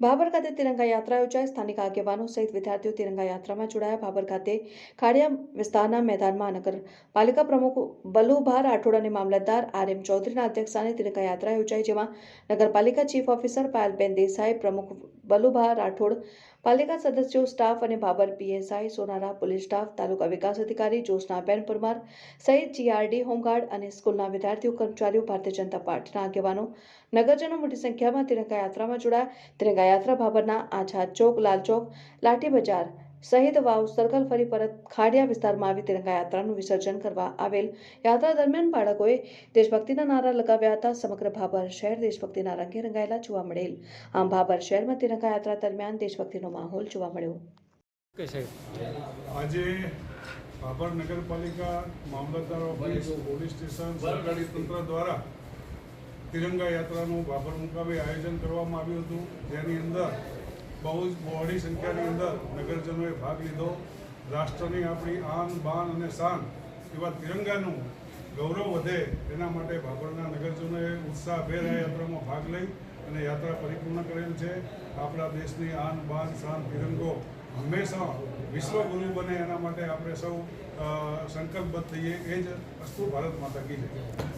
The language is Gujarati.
ભાભર ખાતે તિરંગા યાત્રા યોજાઈ. સ્થાનિક આગેવાનો સહિત વિદ્યાર્થીઓ તિરંગા યાત્રામાં જોડાયા. ભાભર ખાતે ખાડિયા વિસ્તારના મેદાનમાં નગરપાલિકા પ્રમુખ બલુભા રાઠોડ અને મામલતદાર આર એમ ચૌધરીના અધ્યક્ષસ્થાને તિરંગા યાત્રા યોજાઈ, જેમાં નગરપાલિકા ચીફ ઓફિસર પાયલબેન દેસાઈ, પ્રમુખ બલુભા રાઠોડ, પાલિકા સદસ્યો, સ્ટાફ અને Babar PSI, Sonara police staff, taluka વિકાસ અધિકારી જ્યોત્સનાબેન પરમાર, સહિત જીઆરડી, હોમગાર્ડ અને સ્કૂલના વિદ્યાર્થીઓ, કર્મચારીઓ, ભારતીય જનતા પાર્ટીના આગેવાનો, નગરજનો મોટી સંખ્યામાં તિરંગા યાત્રામાં જોડાયા. તિરંગા યાત્રા બાબરના આઝાદ ચોક, લાલ ચોક, લાઠી બજાર સહિત વાવ સર્કલ ફરી પરત ખાડિયા વિસ્તારમાં આવી તિરંગા યાત્રાનું વિસર્જન કરવા આવેલ યાત્રા દરમિયાન બાળકોએ દેશભક્તિના નારા લગાવ્યા હતા. સમગ્ર ભાભર શહેર દેશભક્તિના રંગે રંગાયેલા જોવા મળેલ. આમ ભાભર શહેરમાં તિરંગા યાત્રા દરમિયાન દેશભક્તિનો માહોલ જોવા મળ્યો. આજે ભાભર નગરપાલિકા મામલતદાર ઓફિસ પોલીસ સ્ટેશન સરકારી તંત્ર દ્વારા તિરંગા યાત્રાનું ભાભર મુકામે આયોજન કરવામાં આવ્યું હતું. જેની અંદર બહુ જ બહોળી સંખ્યાની અંદર નગરજનોએ ભાગ લીધો. રાષ્ટ્રની આપણી આન, બાન અને શાન એવા તિરંગાનું ગૌરવ વધે એના માટે ભાભરના નગરજનોએ ઉત્સાહભેર આ યાત્રામાં ભાગ લઈ અને યાત્રા પરિપૂર્ણ કરેલ છે. આપણા દેશની આન, બાન, શાન, તિરંગો હંમેશા વિશ્વગુરુ બને એના માટે આપણે સૌ સંકલ્પબદ્ધ થઈએ. એ જ અસ્તુ ભારત માતા કી જય.